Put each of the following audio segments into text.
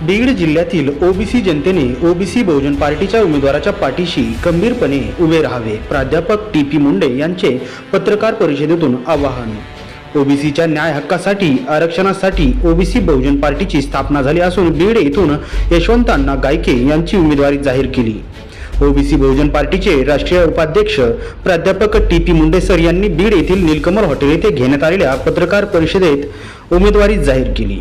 बीड जिल्ह्यातील ओबीसी जनतेने ओबीसी बहुजन पार्टीच्या उमेदवाराच्या पाठीशी खंबीरपणे उभे राहावे. प्राध्यापक टी पी मुंडे यांचे पत्रकार परिषदेतून आवाहन. ओबीसीच्या न्याय हक्कासाठी आरक्षणासाठी ओबीसी बहुजन पार्टीची स्थापना झाली असून बीड येथून यशवंतांना गायके यांची उमेदवारी जाहीर केली. ओबीसी बहुजन पार्टीचे राष्ट्रीय उपाध्यक्ष प्राध्यापक टी पी मुंडे सर यांनी बीड येथील नीलकमल हॉटेल येथे घेण्यात आलेल्या पत्रकार परिषदेत उमेदवारी जाहीर केली.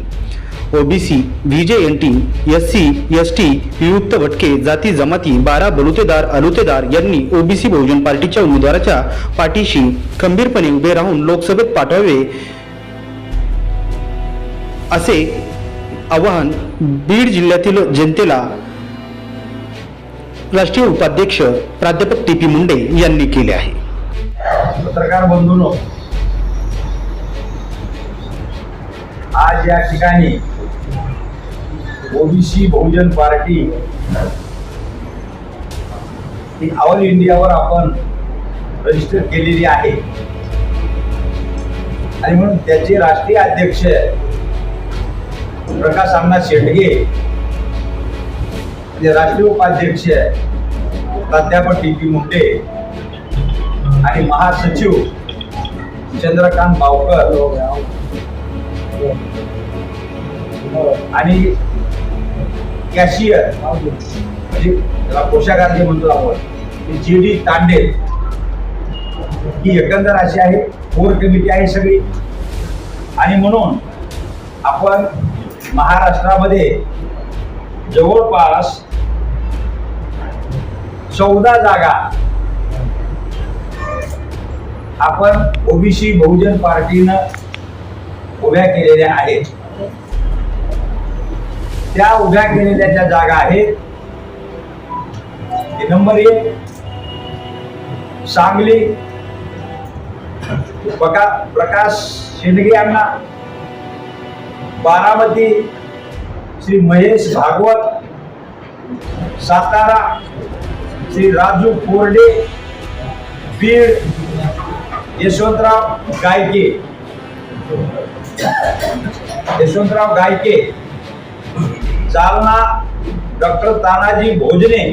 OBC VJ N T S C S T विमुक्त भटके जाती जमाती बारा बलुतेदार अलुतेदार यांनी ओबीसी बहुजन पार्टीच्या उमेदवाराच्या पाठीशी खंबीरपणे उभे राहून लोकसभेत पाठवावे असे आवाहन बीड जिल्ह्यातील जनतेला राष्ट्रीय उपाध्यक्ष प्राध्यापक टी पी मुंडे यांनी केले आहे. पत्रकार बंधून आज या ठिकाणी ओबीसी बहुजन पार्टी. ही ऑल इंडियावर आपण रजिस्टर केलेली आहे. आणि म्हणून त्याचे राष्ट्रीय अध्यक्ष प्रकाश अण्णा शेटगे राष्ट्रीय उपाध्यक्ष प्राध्यापक टी पी मुंडे आणि महासचिव चंद्रकांत बावकर. आणि कॅशियर म्हणजे त्याला कोशागार जे म्हणतो आपण. G D Tande. ही एकंदर अशी आहे कोर कमिटी आहे सगळी. आणि म्हणून आपण महाराष्ट्रामध्ये जवळपास चौदा जागा आपण ओबीसी बहुजन पार्टीनं उभ्या केलेल्या आहेत. त्या उभ्या केलेल्या ज्या जागा आहेत नंबर एक सांगली प्रकाश शेंडगे यांना बारामती श्री महेश भागवत सातारा श्री राजू कोरडे बीड यशवंतराव गायके. यशवंतराव गायके. जालना डॉक्टर तानाजी भोजने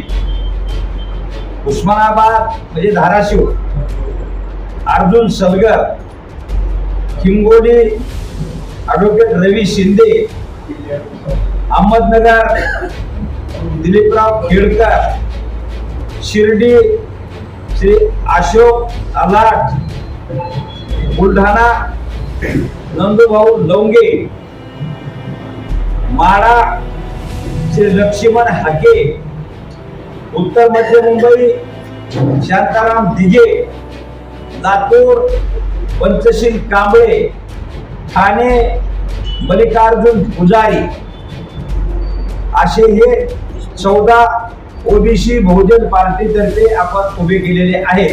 उस्मानाबाद म्हणजे धाराशिव अर्जुन सलगर हिंगोली ॲडव्होकेट रवी शिंदे अहमदनगर दिलीपराव खेडकर शिर्डी श्री अशोक अलाट बुलढाणा नंदूभाऊ लवंगे माडा श्री लक्ष्मण हाके उत्तर मध्य मुंबई शांताराम दिघे लातूर पंचशील कांबळे ठाणे मल्लिकार्जुन पुजारी. असे हे चौदा ओबीसी बहुजन पार्टीतर्फे आपण उभे केलेले आहे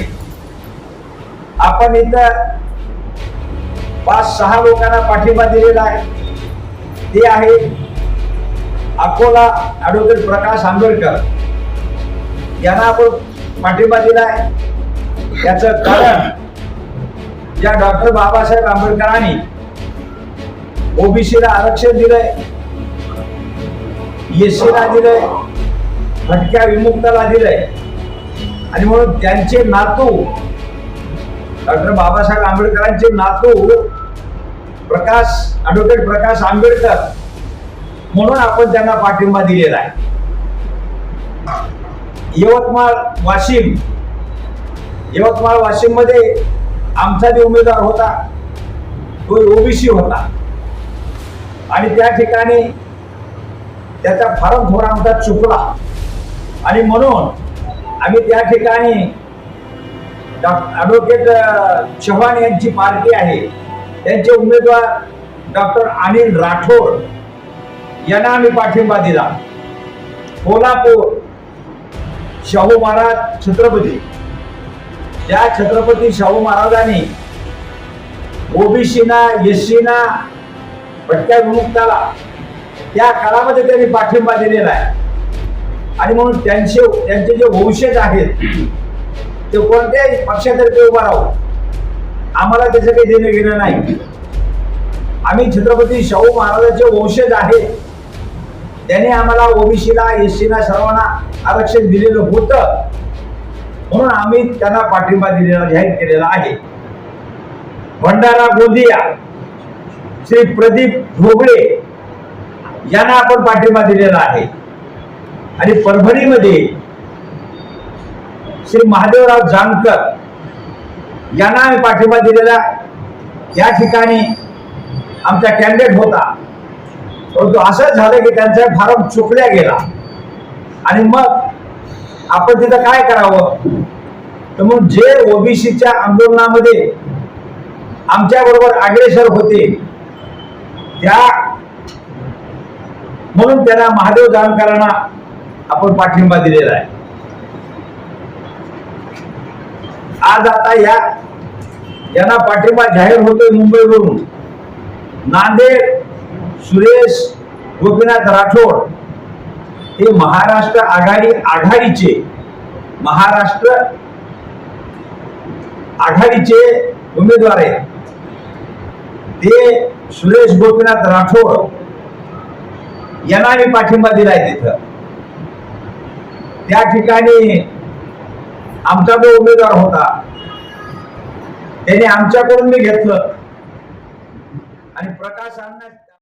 आपण इथं पाच सहा लोकांना पाठिंबा दिलेला आहे. ते आहे अकोला ॲडव्होकेट प्रकाश आंबेडकर यांना आपण पाठिंबा दिलाय. याच याचं कारण ज्या डॉक्टर बाबासाहेब आंबेडकरांनी ओबीसीला आरक्षण दिलंय एससीला दिलंय भटक्या विमुक्ताला दिलंय. आणि म्हणून त्यांचे नातू डॉक्टर बाबासाहेब आंबेडकरांचे नातू प्रकाश ॲडव्होकेट प्रकाश आंबेडकर म्हणून आपण त्यांना पाठिंबा दिलेला आहे. यवतमाळ वाशिम यवतमाळ वाशिममध्ये आमचा जो उमेदवार होता तो ओबीसी होता. आणि त्या ठिकाणी त्याचा फारम थोडा आमचा चुकला. आणि म्हणून आम्ही त्या ठिकाणी ॲडव्होकेट चव्हाण यांची पार्टी आहे. त्यांचे उमेदवार डॉक्टर अनिल राठोड यांना आम्ही पाठिंबा दिला. कोल्हापूर शाहू महाराज छत्रपती. या छत्रपती शाहू महाराजांनी ओबीसीना एससीना भटक्या विमुक्ताला त्या काळामध्ये त्यांनी पाठिंबा दिलेला आहे. आणि म्हणून त्यांचे त्यांचे जे वंशज आहेत ते कोणत्याही पक्षातर्फे उभा राहू. आम्हाला त्याचं काही देणं घेणं नाही. आम्ही छत्रपती शाहू महाराजांचे वंशज आहेत त्याने आम्हाला ओबीसीला एससीला सर्वांना आरक्षण दिलेलं होतं. म्हणून आम्ही त्यांना पाठिंबा दिलेला जाहीर केलेला आहे. भंडारा गोंदिया श्री प्रदीप ढोबळे यांना आपण पाठिंबा दिलेला आहे. आणि परभणीमध्ये श्री महादेवराव जानकर यांना आम्ही पाठिंबा दिलेला. या ठिकाणी आमचा कॅन्डिडेट होता. परंतु असं झालं की त्यांचा फार्म चुकल्या गेला. आणि मग आपण तिथं काय करावं? तर मग जे ओबीसीच्या आंदोलनामध्ये आमच्या बरोबर अग्रेसर होते त्या म्हणून त्यांना महादेव जानकरांना आपण पाठिंबा दिलेला आहे. आज आता या यांना पाठिंबा जाहीर होतोय मुंबईवरून. नांदेड सुरेश गोपीनाथ राठोड हे महाराष्ट्र आघाडी आघाडीचे महाराष्ट्र आघाडीचे उमेदवार आहेत. ते सुरेश गोपीनाथ राठोड यांना मी पाठिंबा दिलाय तिथं. त्या ठिकाणी आमचा जो उमेदवार होता त्याने आमच्याकडून मी घेतलं. आणि प्रकाश अण्णा